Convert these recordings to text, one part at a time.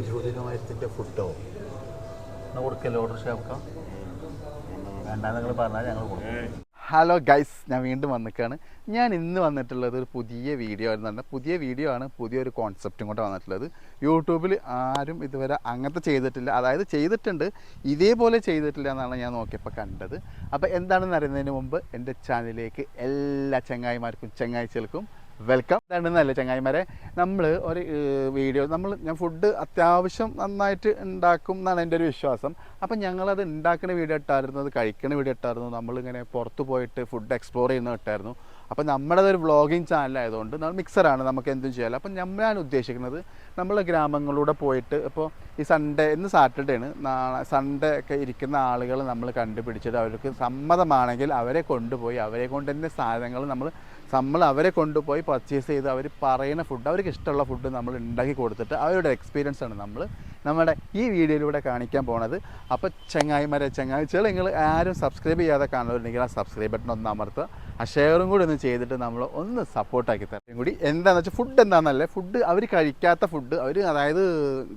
ഇരുപതിനായിരത്തിന്റെ ഫുഡോ എന്നാൽ കൊടുക്കല്ലോ? ഓർഡർ ഷാക്കാം വേണ്ട നിങ്ങൾ പറഞ്ഞാൽ ഞങ്ങൾ കൊടുക്കും. ഹലോ ഗൈസ് ഞാൻ വീണ്ടും വന്നിക്കാണ്. ഞാൻ ഇന്ന് വന്നിട്ടുള്ളത് ഒരു പുതിയ വീഡിയോ എന്ന് പറഞ്ഞാൽ പുതിയ വീഡിയോ ആണ് പുതിയൊരു കോൺസെപ്റ്റും കൂടെ വന്നിട്ടുള്ളത്. യൂട്യൂബിൽ ആരും ഇതുവരെ അങ്ങനത്തെ ചെയ്തിട്ടില്ല. അതായത് ചെയ്തിട്ടുണ്ട്. ഇതേപോലെ ചെയ്തിട്ടില്ല എന്നാണ് ഞാൻ നോക്കിയപ്പോൾ കണ്ടത്. അപ്പോൾ എന്താണെന്ന് അറിയുന്നതിന് മുമ്പ് എന്റെ ചാനലിലേക്ക് എല്ലാ ചങ്ങായിമാർക്കും ചങ്ങാഴ്ചകൾക്കും വെൽക്കം ഇതാണെന്നല്ലേ ചങ്ങായിമാരെ? നമ്മൾ ഒരു വീഡിയോ നമ്മൾ ഞാൻ ഫുഡ് അത്യാവശ്യം നന്നായിട്ട് ഉണ്ടാക്കും എന്നാണ് എന്റെ ഒരു വിശ്വാസം. അപ്പം ഞങ്ങളത് ഉണ്ടാക്കുന്ന വീഡിയോ ഇട്ടായിരുന്നു അത് കഴിക്കുന്ന വീഡിയോ ഇട്ടായിരുന്നു നമ്മളിങ്ങനെ പുറത്ത് പോയിട്ട് ഫുഡ് എക്സ്പ്ലോർ ചെയ്യുന്ന ഇട്ടായിരുന്നു. അപ്പം നമ്മുടെ ഒരു വ്ളോഗിങ് ചാനലായതുകൊണ്ട് നമ്മൾ മിക്സറാണ് നമുക്ക് എന്തും ചെയ്യാമല്ലോ അപ്പം ഞാൻ ഉദ്ദേശിക്കുന്നത് നമ്മൾ ഗ്രാമങ്ങളിലൂടെ പോയിട്ട് ഇപ്പോൾ ഈ സൺഡേ ഇന്ന് സാറ്റർഡേ ആണ്. നാളെ സൺഡേ ഒക്കെ ഇരിക്കുന്ന ആളുകൾ നമ്മൾ കണ്ടുപിടിച്ചിട്ട് അവർക്ക് സമ്മതമാണെങ്കിൽ അവരെ കൊണ്ടുപോയി അവരെ കൊണ്ട് തന്നെ സാധനങ്ങൾ നമ്മൾ നമ്മൾ അവരെ കൊണ്ടുപോയി പർച്ചേസ് ചെയ്ത് അവർ പറയുന്ന ഫുഡ് അവർക്ക് ഇഷ്ടമുള്ള ഫുഡ് നമ്മൾ ഉണ്ടാക്കി കൊടുത്തിട്ട് അവരുടെ എക്സ്പീരിയൻസ് ആണ് നമ്മൾ നമ്മുടെ ഈ വീഡിയോയിലൂടെ കാണിക്കാൻ പോണത്. അപ്പോൾ ചങ്ങായിമാരെ ചങ്ങാഴ്ചകൾ നിങ്ങൾ ആരും സബ്സ്ക്രൈബ് ചെയ്യാതെ കാണുന്നുണ്ടെങ്കിൽ ആ സബ്സ്ക്രൈബ് ബട്ടൺ ഒന്ന് അമർത്തുക. ആ ഷെയറും കൂടി ഒന്ന് ചെയ്തിട്ട് നമ്മൾ ഒന്ന് സപ്പോർട്ടാക്കി തരാം. കൂടി എന്താണെന്ന് വെച്ചാൽ ഫുഡ് എന്താണെന്നല്ലേ ഫുഡ് അവർ കഴിക്കാത്ത ഫുഡ് അവർ അതായത്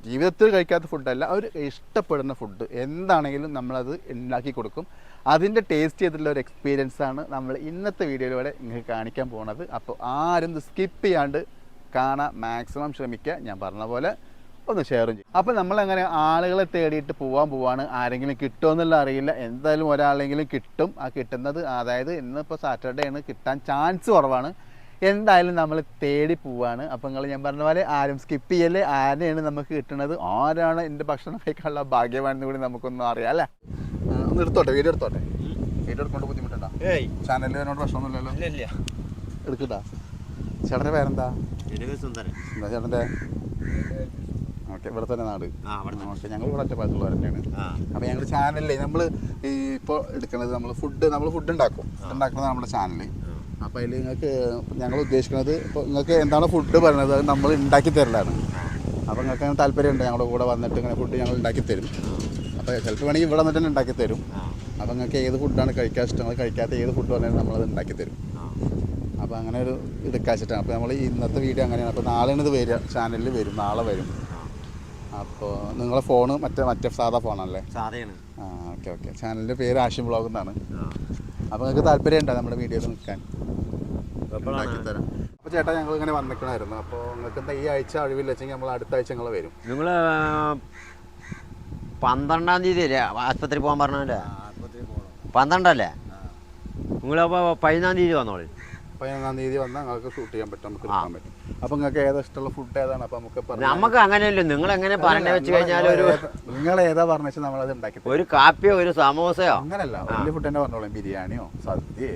ജീവിതത്തിൽ കഴിക്കാത്ത ഫുഡല്ല അവർ ഇഷ്ടപ്പെടുന്ന ഫുഡ് എന്താണെങ്കിലും നമ്മളത് ഉണ്ടാക്കി കൊടുക്കും. അതിന്റെ ടേസ്റ്റ് ചെയ്തിട്ടുള്ള ഒരു എക്സ്പീരിയൻസ് ആണ് നമ്മൾ ഇന്നത്തെ വീഡിയോയിലൂടെ നിങ്ങൾക്ക് കാണിക്കാൻ പോണത്. അപ്പോൾ ആരും സ്കിപ്പ് ചെയ്യാണ്ട് കാണാൻ മാക്സിമം ശ്രമിക്കുക ഞാൻ പറഞ്ഞ പോലെ ഒന്ന് ഷെയറും ചെയ്യും. അപ്പോൾ നമ്മളങ്ങനെ ആളുകളെ തേടിയിട്ട് പോകാൻ പോവാണ് ആരെങ്കിലും കിട്ടുമോ എന്നുള്ള അറിയില്ല. എന്തായാലും ഒരാളെങ്കിലും കിട്ടും. ആ കിട്ടുന്നത് അതായത് ഇന്നിപ്പോൾ സാറ്റർഡേ ആണ് കിട്ടാൻ ചാൻസ് കുറവാണ്. എന്തായാലും നമ്മൾ തേടി പോവാണ്. അപ്പം നിങ്ങൾ ഞാൻ പറഞ്ഞ പോലെ ആരും സ്കിപ്പ് ചെയ്യല്ലേ. ആരെയാണ് നമുക്ക് കിട്ടുന്നത്? ആരാണ് എന്റെ ഭക്ഷണം കഴിക്കാനുള്ള ഭാഗ്യമാണെന്ന് കൂടി നമുക്കൊന്നും അറിയാം അല്ലേ? ഒന്ന് എടുത്തോട്ടെ വീഡിയോ എടുത്തോട്ടെ. വീഡിയോ എടുക്കൊണ്ട് ബുദ്ധിമുട്ടുണ്ടോ? ചാനലിൽ എന്നോട് പ്രശ്നമൊന്നുമില്ലല്ലോ? എടുക്കട്ടാ ചേട്ടന്റെ പേരെന്താ? ചേട്ടന്റെ ഓക്കെ ഇവിടെ തന്നെ നാട്. ഓക്കെ ഞങ്ങൾ ഇവിടെ ആ. അപ്പോൾ ഞങ്ങളുടെ ചാനലിൽ നമ്മൾ ഈ ഇപ്പോൾ എടുക്കുന്നത് നമ്മൾ ഫുഡ് നമ്മൾ ഫുഡ് ഉണ്ടാക്കും. ഉണ്ടാക്കുന്നത് നമ്മുടെ ചാനലിൽ അപ്പോൾ അതിൽ നിങ്ങൾക്ക് ഞങ്ങൾ ഉദ്ദേശിക്കുന്നത് ഇപ്പോൾ നിങ്ങൾക്ക് എന്താണ് ഫുഡ് പറയുന്നത് അത് നമ്മൾ ഉണ്ടാക്കി തരലാണ്. അപ്പോൾ നിങ്ങൾക്ക് അങ്ങനെ താല്പര്യമുണ്ട്. ഞങ്ങളുടെ കൂടെ വന്നിട്ട് ഇങ്ങനെ ഫുഡ് ഞങ്ങൾ ഉണ്ടാക്കി തരും. അപ്പോൾ ചിലപ്പോൾ വേണമെങ്കിൽ ഇവിടെ വന്നിട്ട് തന്നെ ഉണ്ടാക്കി തരും. അപ്പോൾ നിങ്ങൾക്ക് ഏത് ഫുഡാണ് കഴിക്കാൻ ഇഷ്ടങ്ങൾ കഴിക്കാത്ത ഏത് ഫുഡ് പറഞ്ഞാലും നമ്മളത് ഉണ്ടാക്കി തരും. അപ്പോൾ അങ്ങനെ ഒരു ഇത് വെച്ചിട്ടാണ്. അപ്പോൾ നമ്മൾ ഇന്നത്തെ വീഡിയോ അങ്ങനെയാണ്. അപ്പോൾ നാളെയാണ് ഇത് വരിക. ചാനലിൽ വരും. നാളെ വരും. അപ്പോൾ നിങ്ങളെ ഫോണ് മറ്റേ മറ്റേ സാധാ ഫോണല്ലേ? സാധയാണ്. ആ ഓക്കെ ഓക്കെ. ചാനലിന്റെ പേര് ആശയം ബ്ലോഗ് എന്നാണ്. അപ്പോൾ നിങ്ങൾക്ക് താല്പര്യമുണ്ടോ നമ്മുടെ വീഡിയോയിൽ നിൽക്കാൻ? തരാം അപ്പോൾ ചേട്ടാ ഞങ്ങൾ ഇങ്ങനെ വന്നിക്കണമായിരുന്നു അപ്പോൾ നിങ്ങൾക്ക് എന്താ ഈ ആഴ്ച ഒഴിവില്ല വെച്ചെങ്കിൽ നമ്മൾ അടുത്ത ആഴ്ച ഞങ്ങൾ വരും. നിങ്ങൾ പന്ത്രണ്ടാം തീയതി അല്ലേ? ആശുപത്രി പോകാൻ പറഞ്ഞല്ലേ പന്ത്രണ്ടല്ലേ? നിങ്ങളപ്പോൾ പതിനൊന്നാം തീയതി വന്നോളൂ. പതിനൊന്നാം തീയതി വന്നാൽ നിങ്ങൾക്ക് ഷൂട്ട് ചെയ്യാൻ പറ്റും നമുക്ക് എടുക്കാൻ പറ്റും. അപ്പോൾ നിങ്ങൾക്ക് ഏതാ ഇഷ്ടമുള്ള ഫുഡ് ഏതാണ്? അപ്പൊ നമുക്ക് നമുക്ക് അങ്ങനെയല്ലോ? നിങ്ങൾ എങ്ങനെ പറഞ്ഞു വെച്ച് കഴിഞ്ഞാൽ ഒരു നിങ്ങൾ ഏതാ പറഞ്ഞു വെച്ചാൽ നമ്മളത് ഉണ്ടാക്കി തരും. ഒരു കാപ്പിയോ ഒരു സമോസയോ? അങ്ങനല്ല വലിയ ഫുഡ് തന്നെ പറഞ്ഞോളാം. ബിരിയാണിയോ സദ്യ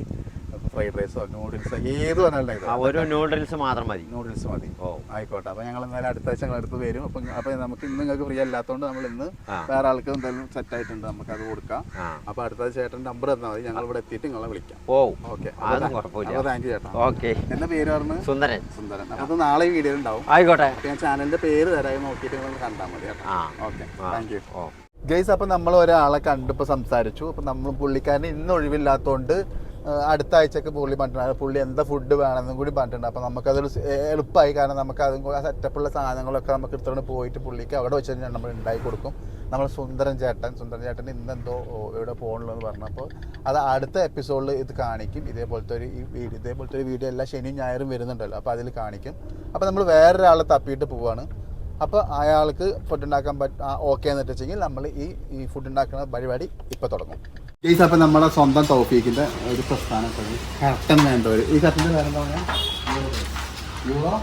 ഫ്രൈഡ് റൈസോ നൂഡിൽസോ ഏത് പറഞ്ഞാലും ഒരു നൂഡിൽസ് മാത്രം മതി. നൂഡിൽസ് മതി. ഓ. ആയിക്കോട്ടെ. അപ്പോൾ ഞങ്ങൾ എന്തായാലും അടുത്ത ആഴ്ച ഞങ്ങൾ അടുത്ത് വരും. അപ്പം അപ്പോൾ നമുക്ക് ഇന്ന് നിങ്ങൾക്ക് ഫ്രീ അല്ലാത്തതുകൊണ്ട് നമ്മൾ ഇന്ന്. വേറെ ആൾക്ക് എന്തായാലും സെറ്റ് ആയിട്ടുണ്ട്. നമുക്ക് അത് കൊടുക്കാം. അപ്പൊ അപ്പോൾ അടുത്ത ചേട്ടൻ നമ്പർ തന്നാൽ മതി. ഞങ്ങൾ ഇവിടെ എത്തിയിട്ട് നിങ്ങളെ വിളിക്കാം. ഓ. ഓക്കെ അപ്പോൾ താങ്ക് യു ചേട്ടാ. ഓക്കെ എന്റെ പേര് പറഞ്ഞു സുന്ദരൻ. സുന്ദരൻ. അപ്പോൾ അത് നാളെ വീഡിയോ ഉണ്ടാവും. ആയിക്കോട്ടെ. ഞാൻ ചാനലിന്റെ പേര് തരായി നോക്കിയിട്ട് നിങ്ങൾ കണ്ടാൽ മതി ഓക്കെ. താങ്ക് യു ഗൈസ് അപ്പം നമ്മൾ ഒരാളെ കണ്ടിപ്പോൾ സംസാരിച്ചു. അപ്പം നമ്മൾ പുള്ളിക്കാരന് ഇന്ന് ഒഴിവില്ലാത്തതുകൊണ്ട് അടുത്ത ആഴ്ചക്ക് പുള്ളി പറഞ്ഞിട്ടുണ്ട്. പുള്ളി എന്താ ഫുഡ് വേണമെന്നും കൂടി പറഞ്ഞിട്ടുണ്ട്. അപ്പോൾ നമുക്കതൊരു എളുപ്പമായി. കാരണം നമുക്ക് അതും കൂടി സെറ്റപ്പുള്ള സാധനങ്ങളൊക്കെ നമുക്ക് എടുത്തുകൊണ്ട് പോയിട്ട് പുള്ളിക്ക് അവിടെ വെച്ച് തന്നെ നമ്മൾ ഉണ്ടാക്കി കൊടുക്കും. നമ്മൾ സുന്ദരൻ ചേട്ടൻ സുന്ദരൻ ചേട്ടൻ ഇന്നെന്തോ ഇവിടെ പോകണല്ലോ എന്ന് പറഞ്ഞപ്പോൾ അത് അടുത്ത എപ്പിസോഡിൽ ഇത് കാണിക്കും. ഇതേപോലത്തെ ഒരു ഈ വീഡിയോ ഇതേപോലത്തെ ഒരു വീഡിയോ എല്ലാ ശനിയും ഞായറും വരുന്നുണ്ടല്ലോ. അപ്പോൾ അതിൽ കാണിക്കും. അപ്പോൾ നമ്മൾ വേറൊരാളെ തപ്പിയിട്ട് പോവാണ്. അപ്പോൾ അയാൾക്ക് ഫുഡ് ഉണ്ടാക്കാൻ പറ്റ ഓക്കെ എന്ന് വെച്ചെങ്കിൽ നമ്മൾ ഈ ഈ ഫുഡ് ഉണ്ടാക്കുന്ന പരിപാടി ഇപ്പോൾ തുടങ്ങും. ഗെയ്സ് അപ്പം നമ്മുടെ സ്വന്തം തോഫീക്കിന്റെ ഒരു പ്രസ്ഥാനം കർട്ടൻ വേണ്ടവർ ഈ കർട്ടന്റെ പേരെന്താ പറയുക യൂറോ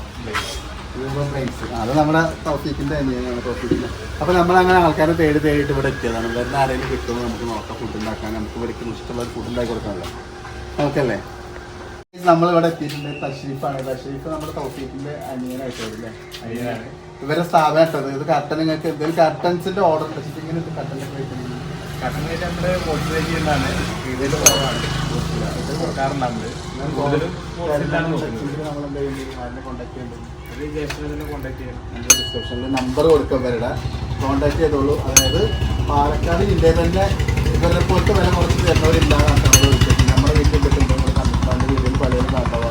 യൂറോ ബ്രൈസ് അത് നമ്മുടെ തോഫീക്കിന്റെ തന്നെയാണ് തൗഫീക്കിന്റെ അപ്പോൾ നമ്മളങ്ങനെ ആൾക്കാരെ തേടി തേടിയിട്ട് ഇവിടെ എത്തിയതാണ്. വരുന്ന ആരെങ്കിലും കിട്ടുമ്പോൾ നമുക്ക് നോക്കാം. ഫുഡ് ഉണ്ടാക്കാൻ. നമുക്ക് ഇവിടേക്ക് ഇഷ്ടമുള്ള ഫുഡ് ഉണ്ടാക്കി കൊടുക്കാമല്ലോ. ഓക്കെ അല്ലേ? നമ്മളിവിടെ എത്തിയിട്ടുണ്ട് തഷീഫാണ് തഷീഫ് നമ്മുടെ തോഫീക്കിന്റെ അനിയനായിട്ട് വരില്ലേ അനിയനാണ്. ഇവരെ സ്ഥാപനം ഇട്ടത്. ഇത് കർട്ടൻ നിങ്ങൾക്ക് എന്തെങ്കിലും കർട്ടൻസിന്റെ ഓർഡർ ഇങ്ങനെ വെക്കുന്നത് കട്ടനായിട്ട് ചെയ്യുന്നതാണ് ഇതിൽ കുറവാണ്. ഇത് കൊടുക്കാറുണ്ട് നമ്മൾ കൂടുതലും ഹോൾസെയിലാണ് നോക്കുന്നത് കോൺടാക്ട് ചെയ്യുമ്പോൾ അത് ജ്യേഷ്ഠനെ കോൺടാക്ട് ചെയ്യണം. ഡിസ്ക്രിപ്ഷനിൽ നമ്പർ കൊടുക്കും ഇവരുടെ കോൺടാക്ട് ചെയ്തോളൂ. അതായത് പാലക്കാട് ജില്ലയിൽ തന്നെ ഇവരെ പോലത്തെ വില കുറച്ച് തരുന്നവരില്ല നമ്മുടെ വീട്ടിൽ കിട്ടുമ്പോൾ നമ്മൾ കണ്ടിട്ടുണ്ട് വീട്ടിൽ പലരും ബേസ്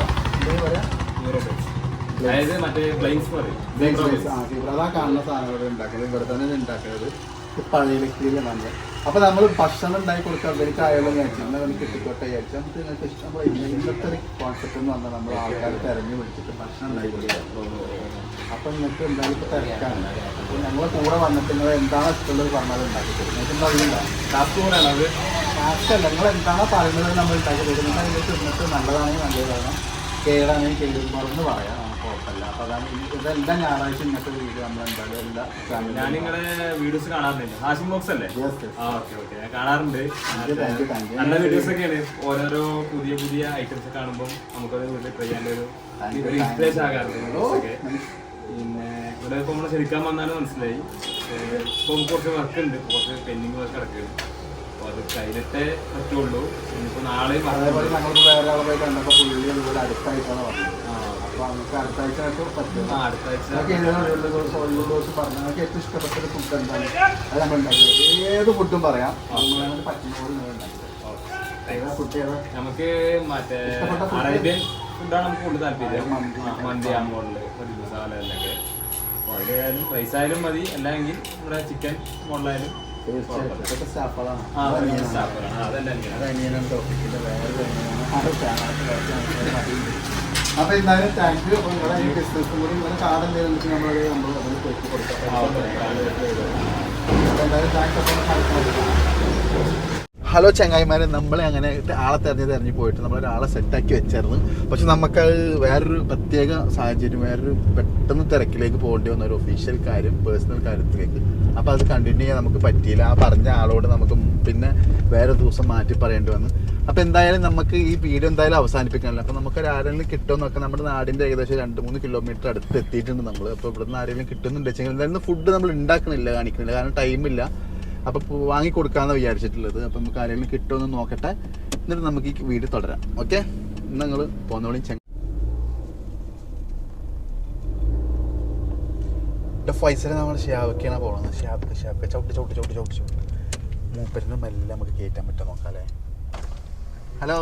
അതായത് മറ്റേ ബ്ലൈൻസ് പറയും അതാ കാണുന്ന സാധനങ്ങൾ ഉണ്ടാക്കുന്നത് ഇവിടെ തന്നെ ഉണ്ടാക്കുന്നത് പഴയ വ്യക്തിയിലാണ് നമ്മൾ അപ്പൊ നമ്മൾ ഭക്ഷണം ഉണ്ടാക്കി കൊടുക്കാൻ അവർക്ക് ആയാലും വിചാരിച്ചു അവർക്ക് കിട്ടിക്കോട്ടെ വിചാരിച്ചു. നമുക്ക് നിങ്ങൾക്ക് ഇഷ്ടം ഇന്നത്തെ ഒരു കോൺസെപ്റ്റ് എന്ന് പറഞ്ഞാൽ നമ്മൾ ആൾക്കാർ തിരഞ്ഞു വിളിച്ചിട്ട് ഭക്ഷണം ഉണ്ടാക്കി കൊടുക്കുക. അപ്പൊ നിങ്ങൾക്ക് എന്തായാലും ഇപ്പൊ തിരക്കാണ്. അപ്പൊ ഞങ്ങളെ കൂടെ വന്നിട്ട് നിങ്ങൾ എന്താണ് ഇഷ്ടമുള്ളത് പറഞ്ഞത് ഉണ്ടാക്കി കൊടുക്കും. നിങ്ങൾക്ക് കൂടെയാണ് അത്? ടാസ്ക് അല്ല നിങ്ങൾ എന്താണോ പറയുന്നത് നമ്മൾ ഉണ്ടാക്കി കൊടുക്കുന്നത് നിങ്ങൾക്ക് ഇന്നത്തെ നല്ലതാണെങ്കിൽ നല്ലതാണ് കേടാണെങ്കിൽ കേട് മറന്ന് പറയാം. കുഴപ്പമില്ല. അപ്പൊ അതാണ് ഈ- ഇതെല്ലാം ഞായറാഴ്ച ഇന്നത്തെ വീഡിയോ നമ്മൾ എന്തായാലും എല്ലാ ഞാൻ നിങ്ങളെ വീഡിയോസ് കാണാറുണ്ട്. ഹാഷിം ബോക്സ് അല്ലേ. ആ ഓക്കെ ഓക്കെ ഞാൻ കാണാറുണ്ട്. നല്ല വീഡിയോസ് ഒക്കെയാണ്. ഓരോരോ പുതിയ പുതിയ ഐറ്റംസ് കാണുമ്പോൾ നമുക്കത് വീട്ടിൽ ട്രൈ ചെയ്യാൻ ഒരു ഇൻസ്പിറേഷൻ. ആകാറുണ്ട് ഓക്കെ videos പിന്നെ ഇവിടെ ഇപ്പോൾ നമ്മൾ ശരിക്കാൻ വന്നാലും മനസ്സിലായി. ഇപ്പോൾ കുറച്ച് വർക്ക് ഉണ്ട്. കുറച്ച് പെൻഡിങ് വർക്ക് കിടക്കുകയാണ് അപ്പോൾ അത് കഴിഞ്ഞിട്ടേ പറ്റുള്ളൂ. ഇനിയിപ്പോൾ നാളെ അതേപോലെ ഞങ്ങൾക്ക് വേറെ ആളെ പോയി കണ്ടപ്പോൾ പുള്ളി അടുത്തായിട്ടാണ് പറഞ്ഞത് ആഴ്ചയാണ് പറഞ്ഞത് അപ്പൊ നമുക്ക് അടുത്ത ആഴ്ച ആയിട്ട് പറ്റും. ഏതാണ് ഒഴിവുള്ള ദിവസം പറഞ്ഞു ഞങ്ങൾക്ക് ഏറ്റവും ഇഷ്ടപ്പെട്ട ഒരു ഫുഡ് എന്താണ്? അത് നമ്മൾ ഉണ്ടാക്കിയത്. ഏത് ഫുഡും പറയാം. നമ്മളെ പറ്റുന്ന പോലെ നിങ്ങൾ ഉണ്ടാക്കിയത്. ഫുഡ് ഏതാ നമുക്ക് മറ്റേ? അറേബ്യൻ ഫുഡാണ് നമുക്ക് കൂടുതൽ താല്പര്യം. മന്തി. ഒരു മസാല അല്ലെങ്കിൽ ആയാലും റൈസ് ആയാലും മതി. അല്ലെങ്കിൽ നമ്മുടെ ചിക്കൻ മോഡലായാലും തീർച്ചയായിട്ടും. സ്റ്റാഫുകളാണ് ആ അതൊക്കെ സ്റ്റാഫുകളാണ്. ആ, തന്നെയാണ്. അപ്പൊ എന്തായാലും താങ്ക് യു അപ്പൊ നിങ്ങളെ ഈ ബിസിനസ് കൂടി നിങ്ങളെ കാർഡ് എന്തെങ്കിലും നമ്മൾ നമ്മൾ അതിന് കൊടുത്തു കൊടുക്കാം. ഹലോ ചങ്ങായിമാരെ നമ്മളെ അങ്ങനെ ആളെ തെരഞ്ഞ് തെരഞ്ഞ് പോയിട്ട് നമ്മളൊരാളെ സെറ്റാക്കി വെച്ചായിരുന്നു. പക്ഷെ നമുക്കത് വേറൊരു പ്രത്യേക സാഹചര്യം വേറൊരു പെട്ടെന്ന് തിരക്കിലേക്ക് പോകേണ്ടി വന്ന ഒരു ഒഫീഷ്യൽ കാര്യം പേഴ്സണൽ കാര്യത്തിലേക്ക്. അപ്പോൾ അത് കണ്ടിന്യൂ ചെയ്യാൻ നമുക്ക് പറ്റിയില്ല. ആ പറഞ്ഞ ആളോട് നമുക്ക് പിന്നെ വേറെ ദിവസം മാറ്റി പറയേണ്ടി വന്നു. അപ്പോൾ എന്തായാലും നമുക്ക് ഈ വീഡിയോ എന്തായാലും അവസാനിപ്പിക്കണമല്ലോ അപ്പോൾ നമുക്ക് ആരെങ്കിലും കിട്ടുമെന്നൊക്കെ നമ്മുടെ നാടിന്റെ ഏകദേശം രണ്ട് മൂന്ന് കിലോമീറ്റർ അടുത്ത് എത്തിയിട്ടുണ്ട് നമ്മൾ അപ്പോൾ ഇവിടെ നിന്ന് ആരെങ്കിലും കിട്ടുന്നുണ്ട് വെച്ചെങ്കിൽ എന്തായാലും ഫുഡ് നമ്മൾ ഉണ്ടാക്കുന്നില്ല കാണിക്കുന്നില്ല കാരണം ടൈമില്ല അപ്പോൾ വാങ്ങി കൊടുക്കാമെന്ന് വിചാരിച്ചിട്ടുള്ളത്. അപ്പോൾ നമുക്ക് ആരെങ്കിലും കിട്ടുമെന്ന് നോക്കട്ടെ. എന്നിട്ട് നമുക്ക് ഈ വീഡിയോ തുടരാം. ഓക്കെ നിങ്ങൾ പോന്നോളിയും ചെങ്ങ ഫൈസൽ നമ്മൾ ഷാബക്കാണ് പോകുന്നത് ഷാബക്ക് ഷാബക്ക് ചവിട്ടി ചവിട്ടി ചവിട്ടി ചവിട്ടി ചവിട്ടി. മൂപ്പരിന് മെല്ലെ നമുക്ക് കയറ്റാൻ പറ്റുമോ നോക്കാം അല്ലേ ഹലോ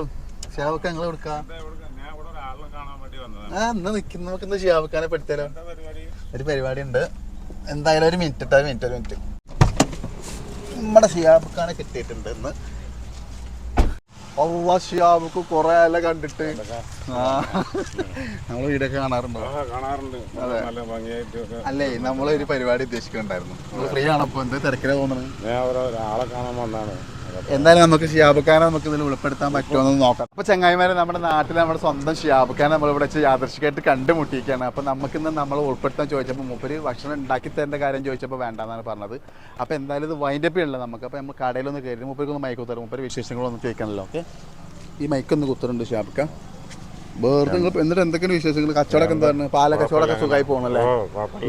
ഷാബക്ക് നിങ്ങൾ കൊടുക്കാം ആ ഇന്ന് നിൽക്കുന്ന നമുക്ക് ഇന്ന് ഷിയാബക്കാനെ പെടുത്തലോ ഒരു പരിപാടി? ഉണ്ട് എന്തായാലും ഒരു മിനിറ്റ് ഇട്ടാ മിനിറ്റ് ഒരു മിനിറ്റ്. നമ്മുടെ ഷിയാബക്കാനെ കിട്ടിയിട്ടുണ്ട് ഇന്ന്. അള്ളാ ഷിയാബക്ക് കുറെ അല്ല കണ്ടിട്ട്. നമ്മൾ വീടൊക്കെ കാണാറുണ്ടോ? കാണാറുണ്ട്. നല്ല അല്ലേ നമ്മളൊരു പരിപാടി ഉദ്ദേശിക്കുന്നുണ്ടായിരുന്നു. ഫ്രീ ആണപ്പോ. എന്ത് തിരക്കിലാ തോന്നുന്നത് ഞാൻ ഒരു ഒരാളെ കാണാൻ വന്നാണ്. എന്തായാലും നമുക്ക് ഷിയാബക്കാനെ നമുക്ക് ഇതിൽ ഉൾപ്പെടുത്താൻ പറ്റുമെന്ന് നോക്കാം. അപ്പൊ ചങ്ങായിമാരെ നമ്മുടെ നാട്ടിൽ നമ്മുടെ സ്വന്തം ഷിയാബക്കാനെ നമ്മൾ ഇവിടെ വെച്ച് യാദർശികമായിട്ട് കണ്ടുമുട്ടിയിരിക്കുകയാണ്. നമുക്ക് ഇന്ന് നമ്മൾ ഉൾപ്പെടുത്താൻ ചോദിച്ചപ്പോൾ മുപ്പര് ഭക്ഷണം ഉണ്ടാക്കി തരേണ്ട കാര്യം ചോദിച്ചപ്പോൾ വേണ്ടെന്നാണ് പറഞ്ഞത്. അപ്പൊ എന്തായാലും ഇത് വൈൻഡപ്പ് ഉള്ളത് നമുക്ക്. അപ്പൊ നമ്മൾ കടയിലൊന്ന് കയറി മൈക്ക് കുത്തരും മുപ്പര് വിശേഷങ്ങളൊന്നും കേൾക്കണല്ലോ. ഓക്കെ ഈ മൈക്കൊന്ന് കുത്തറുണ്ട് ഷിയാബക്ക വേറെ നിങ്ങൾ എന്നിട്ട് എന്തൊക്കെയാണ് വിശേഷങ്ങൾ കച്ചവടമൊക്കെ എന്താണ് പാല കച്ചവടമൊക്കെ സുഖമായി പോകണല്ലേ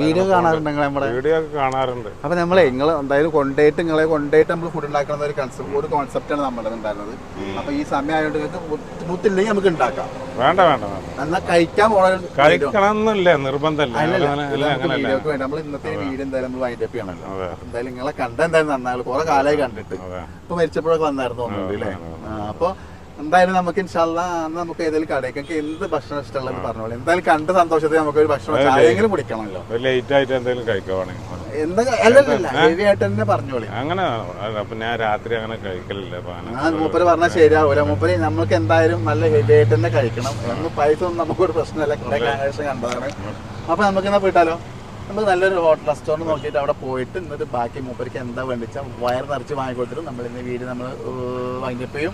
വീഡിയോ കാണാറുണ്ട് നിങ്ങൾ നമ്മുടെ വീഡിയോ ഒക്കെ കാണാറുണ്ട്. അപ്പൊ നമ്മളെ നിങ്ങൾ എന്തായാലും കൊണ്ടേയിട്ട് നിങ്ങളെ കൊണ്ടുപോയിട്ട് നമ്മൾ ഫുഡ് ഉണ്ടാക്കുന്ന ഒരു കൺസെപ്റ്റ് ഒരു കോൺസെപ്റ്റാണ് നമ്മുടെ ഉണ്ടായിരുന്നത് അപ്പൊ ഈ സമയം ആയതുകൊണ്ട് നിങ്ങൾക്ക് ബുദ്ധിമുട്ടില്ലെങ്കിൽ നമുക്ക് ഉണ്ടാക്കാം വേണ്ട വേണ്ട എന്നാ എന്നാൽ കഴിക്കാൻ എന്നില്ല കഴിക്കണമെന്നില്ല നിർബന്ധമില്ല. നമ്മൾ ഇന്നത്തെ വീട് എന്തായാലും നമ്മൾ വൈൻഡ് അപ്പ് ചെയ്യണല്ലോ. എന്തായാലും നിങ്ങളെ കണ്ട എന്തായാലും നന്നായാലും കുറെ കാലമായി കണ്ടിട്ട്. ഇപ്പൊ മരിച്ചപ്പോഴൊക്കെ വന്നായിരുന്നു അല്ലേ അപ്പൊ എന്തായാലും നമുക്ക് ഇൻഷാല്ല അന്ന് നമുക്ക് ഏതെങ്കിലും കടയ്ക്കൊക്കെ എന്ത് ഭക്ഷണം ഇഷ്ടമുള്ളത് പറഞ്ഞോളൂ. എന്തായാലും കണ്ട് സന്തോഷത്തിൽ നമുക്ക് ഒരു ഭക്ഷണം അതെ. ചായെങ്കിലും കുടിക്കണമല്ലോ. ലേറ്റ് ആയിട്ട് എന്തെങ്കിലും കഴിക്കുവാണെങ്കിൽ എന്താ അല്ലല്ല ഹെവി ആയിട്ട് തന്നെ പറഞ്ഞോളി. അങ്ങനെ അല്ല, അപ്പൊ ഞാൻ രാത്രി അങ്ങനെ കഴിക്കലില്ല മൂപ്പര് പറഞ്ഞാൽ ശരിയാവൂല. മൂപ്പര് നമുക്ക് എന്തായാലും നല്ല ഹെവി ആയിട്ട് തന്നെ കഴിക്കണം. എന്ന് പൈസ ഒന്നും നമുക്കൊരു പ്രശ്നമല്ല. കുറെ കണ്ടതാണ്. അപ്പൊ നമുക്ക് എന്നാ പോയിട്ടാലോ? നമുക്ക് നല്ലൊരു ഹോട്ടൽ റെസ്റ്റോറന്റ് നോക്കിയിട്ട് അവിടെ പോയിട്ട് ഇന്നത്തെ ബാക്കി മൂപ്പർക്ക് എന്താ വേണ്ടിച്ചാൽ വയർ നിറച്ച് വാങ്ങിക്കൊടുത്തിട്ട് നമ്മൾ ഇന്ന് വീട് നമ്മൾ വൈൻഡപ്പ് ചെയ്യും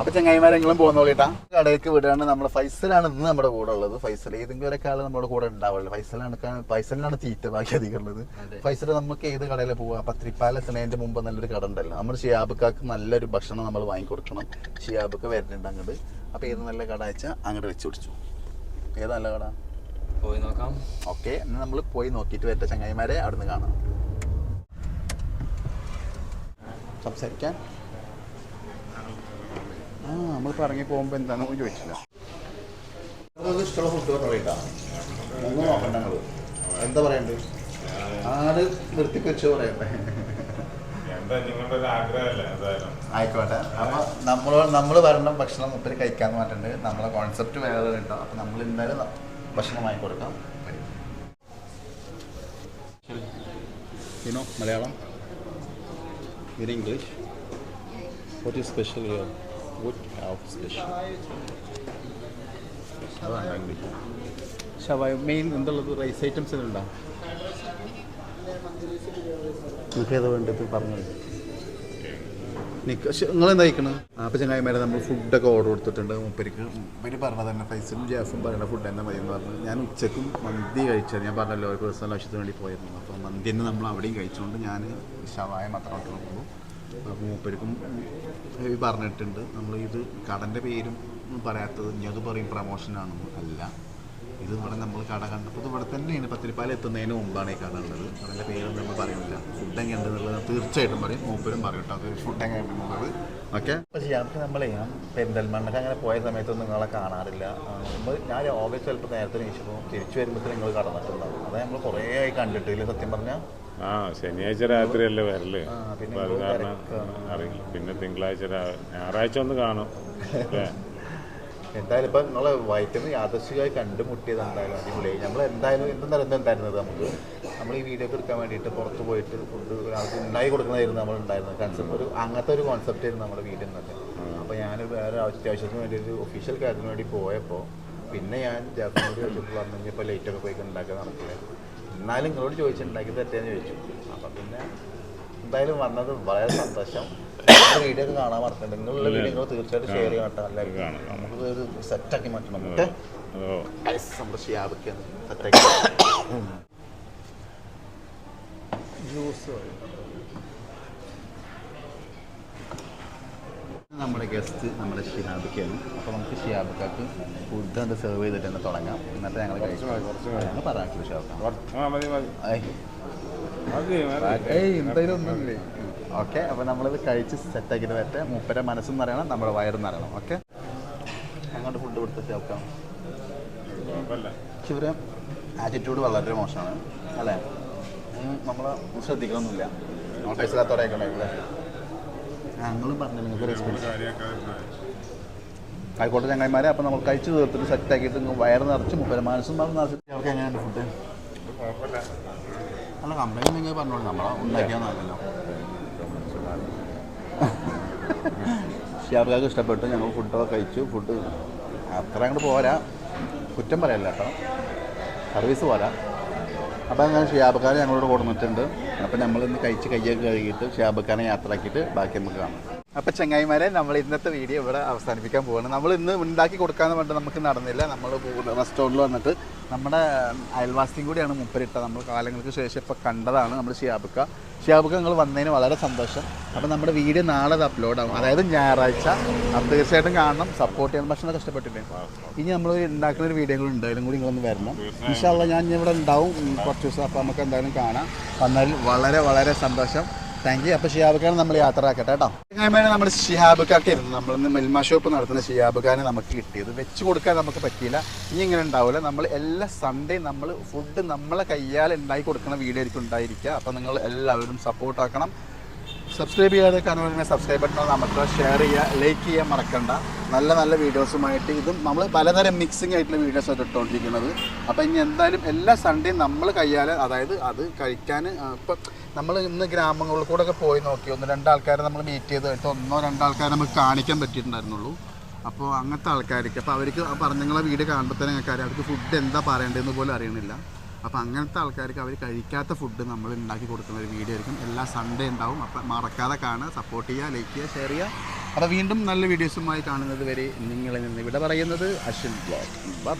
അപ്പൊ ചങ്ങായിമാരെങ്കിലും കേട്ടാ കടയിലേക്ക് വിടുകയാണ് നമ്മുടെ ഫൈസലാണ് ഇന്ന് നമ്മുടെ കൂടെ ഉള്ളത്. ഫൈസൽ ഏതെങ്കിലും ഒരാൾ നമ്മുടെ കൂടെ ഉണ്ടാവുള്ളൂ. ഫൈസലാണ് ഫൈസലിനാണ് തീറ്റ ബാക്കി അധികം ഉള്ളത് ഫൈസൽ നമുക്ക് ഏത് കടയിൽ പോവാ? പത്രിപ്പാല എത്തുന്നതിന്റെ മുമ്പ് നല്ലൊരു കട ഉണ്ടല്ലോ. നമ്മുടെ ഷിയാബുക്കാക്ക് നല്ലൊരു ഭക്ഷണം നമ്മൾ വാങ്ങിക്കൊടുക്കണം. ഷിയാബുക്ക് വരുന്നുണ്ട് അങ്ങോട്ട് അപ്പൊ ഏത് നല്ല കട വെച്ചാൽ അങ്ങോട്ട് വെച്ച് പിടിച്ചു. ഏത് നല്ല കട? പോയി നോക്കാം. ഓക്കെ. എന്നാൽ നമ്മൾ പോയി നോക്കിയിട്ട് വരട്ടെ ചങ്ങായിമാരെ. അവിടുന്ന് കാണാം. സംസാരിക്കാൻ ആ നമ്മളിപ്പോൾ ഇറങ്ങി പോകുമ്പോൾ എന്താണെന്ന് ചോദിച്ചില്ല. ഇഷ്ടമുള്ള ഫുഡ് ഒന്നും നോക്കണ്ട എന്താ പറയണ്ടേ? ആട് നിർത്തിക്ക് വെച്ച് പറയട്ടെ. ആയിക്കോട്ടെ. അപ്പൊ നമ്മൾ നമ്മൾ വരണം ഭക്ഷണം ഒത്തിരി കഴിക്കാന്ന് പറഞ്ഞിട്ടുണ്ട്. നമ്മളെ കോൺസെപ്റ്റ് വേറെ കേട്ടോ. അപ്പൊ നമ്മൾ എന്തായാലും ഭക്ഷണം വാങ്ങിക്കൊടുക്കാം കൊടുക്കാം. Malayalam in English what is special here shawaya main എന്തുള്ളത്? റൈസ് ഐറ്റംസ് ഉണ്ടോ നിങ്ങൾക്ക് ഏതാ വേണ്ടത്? പറഞ്ഞത് നിങ്ങൾ എന്താ കഴിക്കണത് അപ്പോൾ ചങ്ങായിമാരെ നമ്മൾ ഫുഡൊക്കെ ഓർഡർ കൊടുത്തിട്ടുണ്ട്. മുപ്പരിക്ക് ഇവർ പറഞ്ഞത് തന്നെ ഫൈസലും ജാഫും പറയുന്ന ഫുഡ് തന്നെ മതി എന്ന് പറഞ്ഞു. ഞാൻ ഉച്ചക്കും മന്തി കഴിച്ചത്. ഞാൻ പറഞ്ഞല്ലോ ഒരു പേഴ്സണൽ ആവശ്യത്തിന് വേണ്ടി പോയിരുന്നു. അപ്പോൾ മന്തി തന്നെ നമ്മൾ അവിടെയും കഴിച്ചുകൊണ്ട് ഞാൻ ഷവായ മാത്രം ഓർഡർ ഹെവി പറഞ്ഞിട്ടുണ്ട്. നമ്മൾ ഇത് കടന്റെ പേരും പറയാത്തത് ഇനി അത് പറയും പ്രമോഷനാണെന്ന് അല്ല. ഇത് ഇവിടെ നമ്മൾ കട കണ്ടപ്പോൾ ഇവിടെ തന്നെയാണ് പത്തിരിപ്പാലം എത്തുന്നതിന് മുമ്പാണ് ഈ കട ഉള്ളത്. കടന്റെ പേരൊന്നും നമ്മൾ പറയുന്നില്ല ഫുഡ് എങ്ങനെ ഉണ്ടെന്നുള്ളത് തീർച്ചയായിട്ടും പറയും. മൂപ്പരും പറയും കേട്ടോ. അത് ഫുഡ് എങ്ങനെ ഉണ്ടെന്നുള്ളത് ഓക്കെ? അപ്പോൾ ഞങ്ങൾക്ക് നമ്മളെ പെരിന്തൽമണ്ണൊക്കെ അങ്ങനെ പോയ സമയത്തൊന്നും നിങ്ങളെ കാണാറില്ല. നമ്മൾ ഞാൻ ഓഗസ്റ്റ് ചിലപ്പോൾ നേരത്തെ ചോദിച്ചപ്പോൾ തിരിച്ചു വരുമ്പോഴത്തേക്കും നിങ്ങൾ കടന്നിട്ടുണ്ടാവും. അത് നമ്മൾ കുറേ ആയി കണ്ടിട്ടില്ല സത്യം പറഞ്ഞാൽ? ആ ശനിയാഴ്ച രാത്രിയല്ലേ വരൽ. അപ്പൊ അത് കാരണം അറിയില്ല. പിന്നെ തിങ്കളാഴ്ച ഞായറാഴ്ച ഒന്ന് കാണും. എന്തായാലും ഇപ്പം നിങ്ങളെ വയറ്റിന്ന് യാദർശികമായി കണ്ടുമുട്ടിയത് എന്തായാലും അടിപൊളിയായി. നമ്മൾ എന്തായാലും എന്തും എന്തെന്നായിരുന്നു എന്തായിരുന്നത് നമുക്ക്. നമ്മൾ ഈ വീഡിയോ ഒക്കെ എടുക്കാൻ വേണ്ടിയിട്ട് പുറത്ത് പോയിട്ട് ഫുഡ് ഒരാൾക്ക് ഉണ്ടായി കൊടുക്കുന്നതായിരുന്നു നമ്മൾ ഉണ്ടായിരുന്നത്. കൺസെപ്റ്റ് ഒരു അങ്ങനത്തെ ഒരു കോൺസെപ്റ്റ് ആയിരുന്നു നമ്മുടെ വീട്ടിൽ നിന്നൊക്കെ. അപ്പോൾ ഞാൻ വേറെ അത്യാവശ്യത്തിന് വേണ്ടി ഒരു ഒഫീഷ്യൽ കാര്യത്തിന് വേണ്ടി പോയപ്പോൾ പിന്നെ ഞാൻ ജാഫിനോട് ചോദിച്ചപ്പോൾ പറഞ്ഞു കഴിഞ്ഞപ്പോൾ ലേറ്റൊക്കെ പോയി ഉണ്ടാക്കാൻ നടക്കില്ല? എന്നാലും നിങ്ങളോട് ചോദിച്ചിട്ടുണ്ടാക്കി തെറ്റേന്ന് ചോദിച്ചു. അപ്പം പിന്നെ എന്തായാലും വന്നത് വളരെ സന്തോഷം. വീഡിയോ ഒക്കെ കാണാൻ മറക്കണ്ട. നിങ്ങളുള്ള വീഡിയോ നിങ്ങൾ തീർച്ചയായിട്ടും ഷെയർ ചെയ്യണം കേട്ടോ. എല്ലാവരും. നമുക്ക് ഒരു സെറ്റാക്കി മാറ്റണം. നമ്മുടെ ഷിയാബൊക്കെ സെറ്റാക്കി ജ്യൂസ് നമ്മുടെ ഗസ്റ്റ് നമ്മുടെ ഷിഹാബിക്കാണ്. അപ്പോൾ നമുക്ക് ഷിഹാബിക്കാർക്ക് ഫുഡ് അത് സെർവ് ചെയ്തിട്ട് തന്നെ തുടങ്ങാം. എന്നിട്ട് ഞങ്ങൾ കഴിച്ചു ഞങ്ങൾ ഏയ്. എന്തായാലും ഒന്നുമില്ലേ? ഓക്കെ അപ്പോൾ നമ്മളിത് കഴിച്ച് സെറ്റാക്കിയിട്ട് വരട്ടെ. മൂപ്പരെ മനസ്സും നിറയണം നമ്മുടെ വയറും നിറയണം. ഓക്കെ? അങ്ങോട്ട് ഫുഡ് കൊടുത്ത് പക്ഷെ ഇവരെ ആറ്റിറ്റ്യൂഡ് വളരെ മോശമാണ്. അല്ലേ? നമ്മൾ ശ്രദ്ധിക്കണമെന്നില്ല നമ്മൾ പൈസയില്ലാത്തവരെയൊക്കെ ഞങ്ങളും പറഞ്ഞു നിങ്ങൾക്ക് റെസ്പോൺസ് ആയിക്കോട്ടെ ചങ്ങായിമാരെ അപ്പോൾ നമ്മൾ കഴിച്ചു തീർത്തിട്ട് സെറ്റ് ആക്കിയിട്ട് വയറ് നിറച്ച് മുപ്പര മനസ്സും പറഞ്ഞ് നിറച്ചിട്ട് അവർക്ക് എങ്ങനെയാണ് ഫുഡ് അല്ല കംപ്ലൈന്റ് നിങ്ങൾ പറഞ്ഞോളൂ നമ്മളെ ഉണ്ടാക്കിയാന്നല്ലോ ഷിയാബുകാർക്ക് ഇഷ്ടപ്പെട്ടു. ഞങ്ങൾ ഫുഡൊക്കെ കഴിച്ചു. ഫുഡ് അത്ര അങ്ങോട്ട് പോരാ. കുറ്റം പറയല്ല കേട്ടോ. സർവീസ് പോരാ. അപ്പോൾ അങ്ങനെ ഷിയാബക്കാർ ഞങ്ങളോട് കൊടുത്തിട്ടുണ്ട് അപ്പോൾ നമ്മളിന്ന് കഴിച്ച് കയ്യൊക്കെ കഴുകിയിട്ട് ഷാബക്കാനെ യാത്രയാക്കിയിട്ട് ബാക്കി നമുക്ക് കാണാം. അപ്പോൾ ചങ്ങായിമാരെ നമ്മൾ ഇന്നത്തെ വീഡിയോ ഇവിടെ അവസാനിപ്പിക്കാൻ പോവാണ്. നമ്മൾ ഇന്ന് ഉണ്ടാക്കി കൊടുക്കാന്ന് പറഞ്ഞിട്ട് നമുക്ക് നടന്നില്ല. നമ്മൾ റെസ്റ്റോറന്റിൽ വന്നിട്ട് നമ്മുടെ അയൽവാസിയും കൂടിയാണ് മുപ്പരിട്ട നമ്മൾ കാലങ്ങൾക്ക് ശേഷം ഇപ്പോൾ കണ്ടതാണ് നമ്മൾ ഷിയാബുക്ക. ഷിയാബുക്ക നിങ്ങൾ വന്നതിന് വളരെ സന്തോഷം. അപ്പോൾ നമ്മുടെ വീഡിയോ നാളെ അത് അപ്ലോഡ് ആവും. അതായത് ഞായറാഴ്ച. അപ്പോൾ തീർച്ചയായിട്ടും കാണണം. സപ്പോർട്ട് ചെയ്യണം ഭക്ഷണം കഷ്ടപ്പെട്ടിട്ടുണ്ട് ഇനി നമ്മൾ ഉണ്ടാക്കുന്ന ഒരു വീഡിയോകൾ ഉണ്ട് അതിലും കൂടി നിങ്ങളൊന്ന് വരണം. ഇൻഷാല്ല ഞാൻ ഇവിടെ ഉണ്ടാവും. കുറച്ച് ദിവസം അപ്പോൾ നമുക്ക് എന്തായാലും കാണാം. വന്നാൽ വളരെ വളരെ സന്തോഷം. താങ്ക് യു അപ്പോൾ ഷിയാബുക്കാണ് നമ്മൾ യാത്ര ആക്കട്ടെ കേട്ടോ നമ്മൾ നമ്മുടെ ഷിഹാബുക്കാർക്ക് ഇരുന്നു നമ്മളിന്ന് മെൽമ ഷോപ്പ് നടത്തുന്ന ഷിഹാബുക്കാനെ നമുക്ക് കിട്ടിയത്. വെച്ച് കൊടുക്കാൻ നമുക്ക് പറ്റിയില്ല. ഇനി ഇങ്ങനെ ഉണ്ടാവില്ല നമ്മൾ എല്ലാ സൺഡേ നമ്മൾ ഫുഡ് നമ്മളെ കയ്യാൽ ഉണ്ടാക്കി കൊടുക്കുന്ന വീഡിയോ ആയിരിക്കും ഉണ്ടായിരിക്കുക. അപ്പോൾ നിങ്ങൾ എല്ലാവരും സപ്പോർട്ട് ആക്കണം. സബ്സ്ക്രൈബ് ചെയ്യാതെ കാണുമ്പോൾ സബ്സ്ക്രൈബ് ബട്ടൺ നമുക്ക് ഷെയർ ചെയ്യുക. ലൈക്ക് ചെയ്യാൻ മറക്കണ്ട. നല്ല നല്ല വീഡിയോസുമായിട്ട് ഇതും നമ്മൾ പലതരം മിക്സിംഗ് ആയിട്ടുള്ള വീഡിയോസ് ആയിട്ട് ഇട്ടുകൊണ്ടിരിക്കുന്നത് അപ്പോൾ ഇനി എന്തായാലും എല്ലാ സൺഡേയും നമ്മൾ കയ്യാൽ അതായത് അത് കഴിക്കാൻ ഇപ്പം നമ്മൾ ഇന്ന് ഗ്രാമങ്ങളിൽ കൂടെ ഒക്കെ പോയി നോക്കി. ഒന്ന് രണ്ടാൾക്കാരെ നമ്മൾ മീറ്റ് ചെയ്ത് കഴിഞ്ഞാൽ ഒന്നോ രണ്ടാൾക്കാരെ നമുക്ക് കാണിക്കാൻ പറ്റിയിട്ടുണ്ടായിരുന്നുള്ളൂ. അപ്പോൾ അങ്ങനത്തെ ആൾക്കാർക്ക് അപ്പോൾ അവർക്ക് പറഞ്ഞ നിങ്ങളെ വീഡിയോ കാണുമ്പോൾ തന്നെ ഞങ്ങൾക്ക് അറിയാം. അവർക്ക് ഫുഡ് എന്താ പറയേണ്ടതെന്ന് പോലും അറിയണില്ല. അപ്പോൾ അങ്ങനത്തെ ആൾക്കാർക്ക് അവർ കഴിക്കാത്ത ഫുഡ് നമ്മൾ ഉണ്ടാക്കി കൊടുക്കുന്ന ഒരു വീഡിയോ ആയിരിക്കും. എല്ലാ സൺഡേ ഉണ്ടാവും അപ്പം മറക്കാതെ കാണുക സപ്പോർട്ട് ചെയ്യുക ലൈക്ക് ചെയ്യുക ഷെയർ ചെയ്യുക. അപ്പോൾ വീണ്ടും നല്ല വീഡിയോസുമായി കാണുന്നത് വരെ നിങ്ങളിൽ നിന്ന് ഇവിടെ പറയുന്നത് അശ്വിൻ ബ്ലോഗ് ബൈ